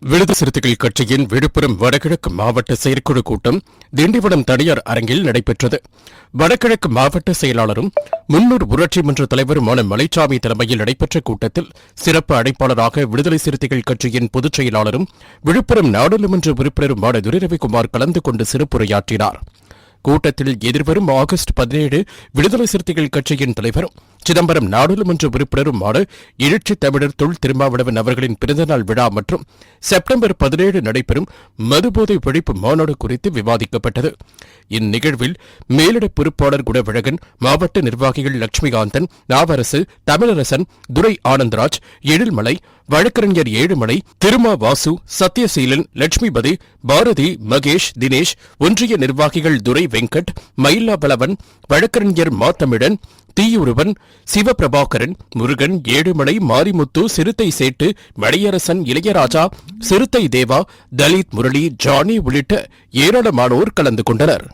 விடுதலை சிறுத்தைகள் கட்சியின் விழுப்புரம் வடகிழக்கு மாவட்ட செயற்குழு கூட்டம் திண்டிவனம் தனியார் அரங்கில் நடைபெற்றது. வடகிழக்கு மாவட்ட செயலாளரும் முன்னூர் ஊராட்சி மன்ற தலைவருமான மலைச்சாமி தலைமையில் நடைபெற்ற கூட்டத்தில் சிறப்பு அழைப்பாளராக விடுதலை சிறுத்தைகள் கட்சியின் பொதுச் செயலாளரும் விழுப்புரம் நாடாளுமன்ற உறுப்பினருமான துரைரவிக்குமார் கலந்து கொண்டு சிறப்புரையாற்றினார். கூட்டத்தில் எதிர்வரும் ஆகஸ்ட் பதினேழு விடுதலை சிறுத்தைகள் கட்சியின் தலைவரும் சிதம்பரம் நாடாளுமன்ற உறுப்பினருமான எழுச்சி தமிழர் தொல் திருமாவளவன் அவர்களின் பிறந்தநாள் விழா மற்றும் செப்டம்பர் பதினேழு நடைபெறும் மதுபோதை ஒழிப்பு மாநாடு குறித்து விவாதிக்கப்பட்டது. இந்நிகழ்வில் மேலிட பொறுப்பாளர் குணவழகன் மாவட்ட நிர்வாகிகள் லட்சுமிகாந்தன் நாவரசு தமிழரசன் துரை ஆனந்தராஜ் எழில்மலை வழக்கறிஞர் ஏழுமலை திருமா வாசு சத்யசீலன் லட்சுமிபதி பாரதி மகேஷ் தினேஷ் ஒன்றிய நிர்வாகிகள் துரை வெங்கட் மயிலாபலவன் வழக்கறிஞர் மாத்தமிழன் தீயுருவன் சிவபிரபாகரன் முருகன் ஏழுமலை மாரிமுத்து சிறுத்தை சேட்டு மணியரசன் இளையராஜா சிறுத்தை தேவா தலித் முரளி ஜானி உள்ளிட்ட ஏராளமானோர் கலந்து கொண்டனர்.